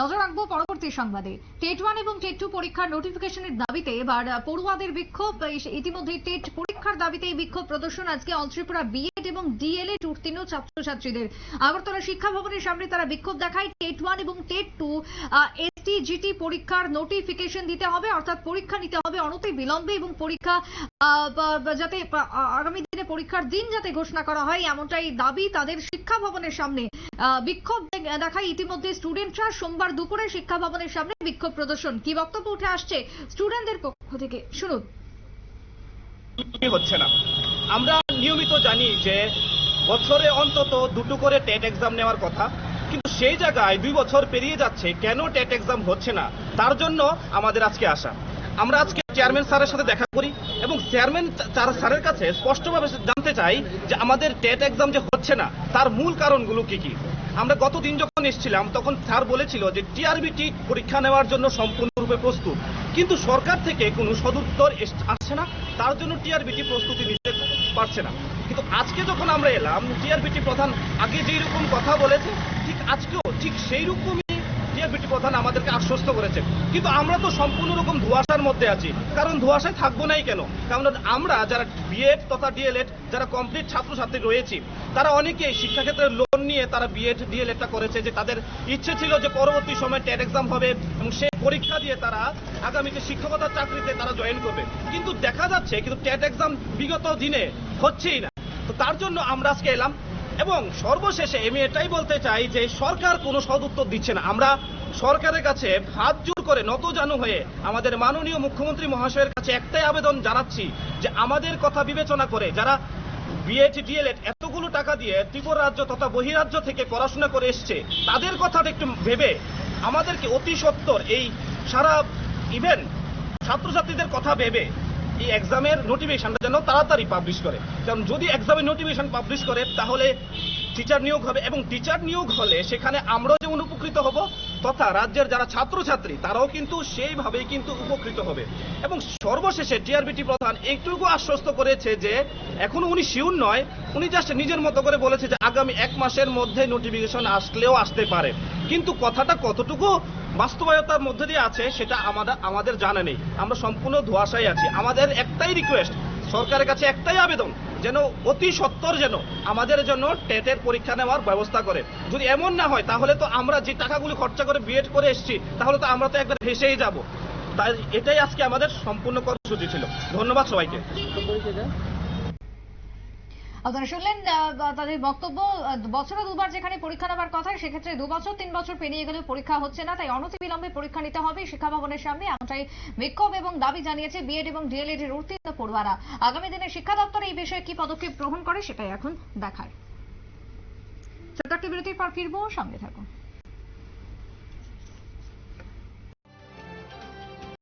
নজর রাখব পরবর্তী সংবাদে। টেট ওয়ান এবং টেট টু পরীক্ষার নোটিফিকেশনের দাবিতে এবার পড়ুয়াদের বিক্ষোভ ইতিমধ্যে টেট পরীক্ষার দাবিতে এই বিক্ষোভ প্রদর্শন আজকে অল ত্রিপুরা বিএড এবং ডিএলএড উত্তীর্ণ ছাত্রছাত্রীদের। আগরতলা শিক্ষা ভবনের সামনে তারা বিক্ষোভ দেখায়। টেট ওয়ান এবং টেট টু এসটি জিটি পরীক্ষার নোটিফিকেশন দিতে হবে, অর্থাৎ পরীক্ষা নিতে হবে অনতি বিলম্বে এবং পরীক্ষা যাতে আগামী দিনে পরীক্ষার দিন যাতে ঘোষণা করা হয়, এমনটাই দাবি তাদের শিক্ষা ভবনের সামনে। বিক্ষোভ দেখায় ইতিমধ্যে স্টুডেন্টরা সোমবার দুপুরে শিক্ষা ভবনের সামনে বিক্ষোভ প্রদর্শন। কি বক্তব্য উঠে আসছে স্টুডেন্টদের পক্ষ থেকে? শুনুন। হচ্ছে না। আমরা নিয়মিত জানি যে বছরে অন্তত দুটো করে টেট এক্সাম নেওয়ার কথা, কিন্তু সেই জায়গায় দুই বছর পেরিয়ে যাচ্ছে, কেন টেট এক্সাম হচ্ছে না? তার জন্য আমাদের আজকে আসা। আমরা আজকে চেয়ারম্যান স্যারের সাথে দেখা করি এবং চেয়ারম্যান স্যারের কাছে স্পষ্টভাবে জানতে চাই যে আমাদের টেট এক্সাম যে হচ্ছে না, তার মূল কারণগুলো কি কি? আমরা গত দিন যখন এসেছিলাম, তখন স্যার বলেছিল যে টিআরবিটি পরীক্ষা নেওয়ার জন্য সম্পূর্ণরূপে প্রস্তুত। কিন্তু সরকার থেকে কোনো সদুত্তর আসছে না, তার জন্য টিআরবিটি প্রস্তুতি নিতে পারছে না। কিন্তু আজকে যখন আমরা এলাম টিআরবিটি প্রধান আগে যেই রকম কথা বলেছে, ঠিক আজকেও ঠিক সেই রকমই টিআরবিটি প্রধান আমাদেরকে আশ্বস্ত করেছে কিন্তু আমরা তো সম্পূর্ণ রকম ধোঁয়াশার মধ্যে আছি। কারণ ধোঁয়াশায় থাকব নাই কেন? কারণ আমরা যারা বিএড তথা ডিএলএড যারা কমপ্লিট ছাত্রছাত্রী রয়েছি, তারা অনেকেই শিক্ষাক্ষেত্রে লোন নিয়ে তারা বিএড ডিএলএডটা করেছে যে তাদের ইচ্ছে ছিল যে পরবর্তী সময় টেট এক্সাম হবে এবং সেই পরীক্ষা দিয়ে তারা আগামীতে শিক্ষকতার চাকরিতে তারা জয়েন করবে। কিন্তু দেখা যাচ্ছে, কিন্তু টেট এক্সাম বিগত দিনে হচ্ছেই না। তো তার জন্য আমরা আজকে এলাম। এবং সর্বশেষে আমি এটাই বলতে চাই যে সরকার কোনো সদুত্তর দিচ্ছে না। আমরা সরকারের কাছে হাত জোর করে নত জানু হয়ে আমাদের মাননীয় মুখ্যমন্ত্রী মহাশয়ের কাছে একটাই আবেদন জানাচ্ছি যে আমাদের কথা বিবেচনা করে যারা বিএড এতগুলো টাকা দিয়ে ত্রিপুরা রাজ্য তথা বহিরাজ্য থেকে পড়াশোনা করে এসছে, তাদের কথাটা একটু ভেবে আমাদেরকে অতি সত্বর এই সারা ইভেন্ট ছাত্রছাত্রীদের কথা ভেবে এই এক্সামের নোটিফিকেশনটা যেন তাড়াতাড়ি পাবলিশ করে। কারণ যদি এক্সামের নোটিফিকেশন পাবলিশ করে, তাহলে টিচার নিয়োগ হবে এবং টিচার নিয়োগ হলে সেখানে আমরাও যেমন উপকৃত হব, তথা রাজ্যের যারা ছাত্রছাত্রী, তারাও কিন্তু সেইভাবেই কিন্তু উপকৃত হবে। এবং সর্বশেষে টিআরবিটি প্রধান একটুকু আশ্বস্ত করেছে যে, এখনও উনি শিউর নয়, উনি জাস্ট নিজের মতো করে বলেছে যে, আগামী এক মাসের মধ্যে নোটিফিকেশন আসলেও আসতে পারে। কিন্তু কথাটা কতটুকু বাস্তবায়তার মধ্যে দিয়ে আছে, সেটা আমাদের আমাদের জানা নেই। আমরা সম্পূর্ণ ধোয়াশায় আছি। আমাদের একটাই রিকোয়েস্ট সরকারের কাছে একটাই আবেদন, যেন অতি সত্বর যেন আমাদের জন্য টেটের পরীক্ষা নেওয়ার ব্যবস্থা করে। যদি এমন না হয়, তাহলে তো আমরা যে টাকাগুলো খরচা করে বিএড করে এসেছি, তাহলে তো আমরা তো একবার ভেসেই যাব। তাই এটাই আজকে আমাদের সম্পূর্ণ কর্মসূচি ছিল। ধন্যবাদ সবাইকে। আপনারা শুনলেন তাদের বক্তব্য বছরে দুবার যেখানে পরীক্ষা নেওয়ার কথা, সেক্ষেত্রে দু বছর, তিন বছর পেরিয়ে গেলেও পরীক্ষা হচ্ছে না, তাই অনতিবিলম্বে পরীক্ষা নিতে হবে শিক্ষা ভবনের সামনে, এমনটাই বিক্ষোভ এবং দাবি জানিয়েছে বিএড এবং ডিএলএড এর উত্তীর্ণ পড়ুয়ারা। আগামী দিনে শিক্ষা দপ্তর এই বিষয়ে কি পদক্ষেপ গ্রহণ করে, সেটাই এখন দেখার। ছোট্ট বিরতির পর ফিরবো, সঙ্গে থাকুন।